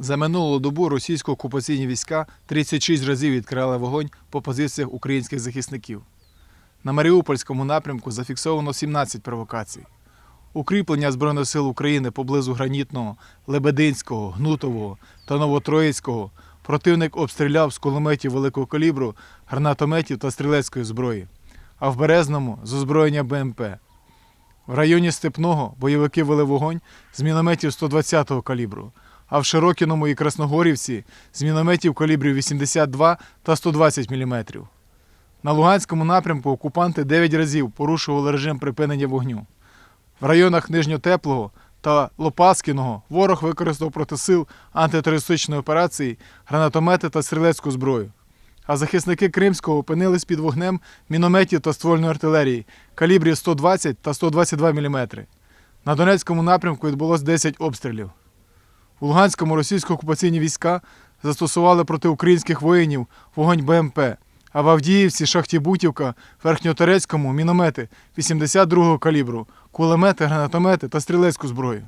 За минулу добу російсько-окупаційні війська 36 разів відкрили вогонь по позиціях українських захисників. На Маріупольському напрямку зафіксовано 17 провокацій. Укріплення Збройних сил України поблизу Гранітного, Лебединського, Гнутового та Новотроїцького противник обстріляв з кулеметів великого калібру, гранатометів та стрілецької зброї, а в Березному з озброєння БМП. В районі Степного бойовики вели вогонь з мінометів 120-го калібру, а в Широкіному і Красногорівці з мінометів калібрів 82 та 120 мм. На Луганському напрямку окупанти 9 разів порушували режим припинення вогню. В районах Нижньотеплого та Лопаскіного ворог використав проти сил антитерористичної операції гранатомети та стрілецьку зброю. А захисники Кримського опинились під вогнем мінометів та ствольної артилерії калібрів 120 та 122 мм. На Донецькому напрямку відбулось 10 обстрілів. У Луганському російсько-окупаційні війська застосували проти українських воїнів вогонь БМП, а в Авдіївці, Шахті Бутівка, Верхньоторецькому міномети 82-го калібру, кулемети, гранатомети та стрілецьку зброю.